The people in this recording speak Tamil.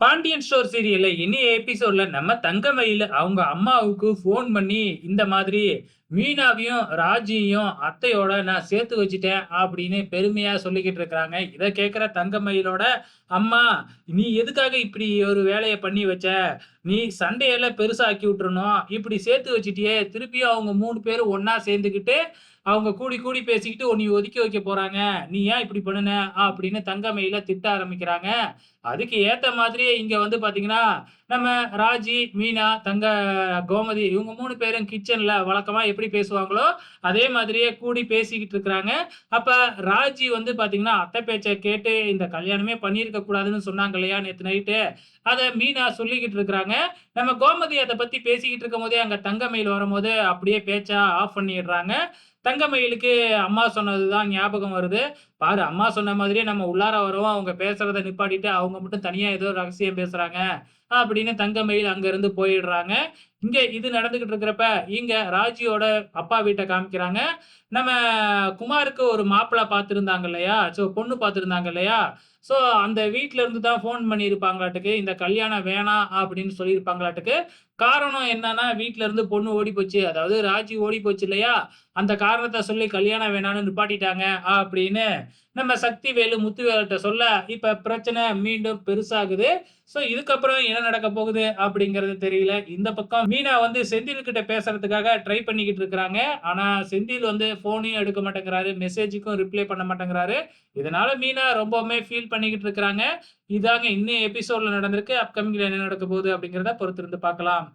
பாண்டியன் ஸ்டோர் சீரியல்ல இனி எபிசோட்ல நம்ம தங்கமயில அவங்க அம்மாவுக்கு ஃபோன் பண்ணி இந்த மாதிரி மீனாவையும் ராஜியையும் அத்தையோட நான் சேர்த்து வச்சுட்டேன் அப்படின்னு பெருமையா சொல்லிக்கிட்டு இருக்கிறாங்க. இதை கேட்குற தங்கமயிலோட அம்மா நீ எதுக்காக இப்படி ஒரு வேலையை பண்ணி வச்ச? நீ சண்டையெல்லாம் பெருசாக்கி விட்டுறணும். இப்படி சேர்த்து வச்சிட்டியே. திருப்பியும் அவங்க மூணு பேரும் ஒன்னா சேர்ந்துக்கிட்டு அவங்க கூடி கூடி பேசிக்கிட்டு உன்னை ஒதுக்கி வைக்க போறாங்க. நீ ஏன் இப்படி பண்ணுன? அப்படின்னு தங்கமயில திட்ட ஆரம்பிக்கிறாங்க. அதுக்கு ஏத்த மாதிரியே இங்க வந்து பாத்தீங்கன்னா நம்ம ராஜி மீனா தங்க கோமதி இவங்க மூணு பேரும் கிச்சன்ல வழக்கமா எப்படி பேசுவாங்களோ அதே மாதிரியே கூடி பேசிக்கிட்டு இருக்கிறாங்க. அப்ப ராஜி வந்து பாத்தீங்கன்னா அத்தை பேச்சை கேட்டு இந்த கல்யாணமே பண்ணியிருக்க கூடாதுன்னு சொன்னாங்க இல்லையா நேத்து நைட்டு? அதை மீனா சொல்லிக்கிட்டு இருக்கிறாங்க. நம்ம கோமதி அதை பத்தி பேசிக்கிட்டு இருக்கும் போதே அங்க தங்கமயில் வரும்போது அப்படியே பேச்சா ஆஃப் பண்ணிடுறாங்க. தங்கமயிலுக்கு அம்மா சொன்னதுதான் ஞாபகம் வருது. பாரு அம்மா சொன்ன மாதிரியே நம்ம உள்ளார வரோம் அவங்க பேசுறத நிப்பாட்டிட்டு அவங்க மட்டும் தனியா ஏதோ ரகசியம் பேசுறாங்க. அப்படின்னு தங்கமயில் அங்கிருந்து போயிடுறாங்க. இங்க இது நடந்துகிட்டு இருக்கிறப்ப இங்க ராஜியோட அப்பா வீட்டை காமிக்கிறாங்க. நம்ம குமாருக்கு ஒரு மாப்பிள்ளை பார்த்துருந்தாங்க இல்லையா? ஸோ பொண்ணு பார்த்துருந்தாங்க இல்லையா? ஸோ அந்த வீட்டில இருந்து தான் ஃபோன் பண்ணியிருப்பாங்களாட்டுக்கு இந்த கல்யாணம் வேணாம் அப்படின்னு சொல்லியிருப்பாங்களாட்டுக்கு. காரணம் என்னன்னா வீட்ல இருந்து பொண்ணு ஓடி போச்சு. அதாவது ராஜி ஓடி போச்சு இல்லையா? அந்த காரணத்தை சொல்லி கல்யாணம் வேணாம்னு நிப்பாட்டிட்டாங்க அப்படின்னு நம்ம சக்தி வேலு முத்துவேல்கிட்ட சொல்ல இப்ப பிரச்சனை மீண்டும் பெருசாகுது. ஸோ இதுக்கப்புறம் என்ன நடக்க போகுது அப்படிங்கிறது தெரியல. இந்த பக்கம் மீனா வந்து செந்தில் கிட்ட பேசுறதுக்காக ட்ரை பண்ணிக்கிட்டு இருக்கிறாங்க. ஆனா செந்தில் வந்து போனையும் எடுக்க மாட்டேங்கிறாரு மெசேஜுக்கும் ரிப்ளை பண்ண மாட்டேங்கிறாரு. இதனால மீனா ரொம்பவுமே ஃபீல் பண்ணிக்கிட்டு இருக்கிறாங்க. இதாங்க இன்னும் எபிசோட்ல நடந்திருக்கு. அப்கமிங்ல என்ன நடக்க போகுது அப்படிங்கிறத பொறுத்திருந்து பார்க்கலாம்.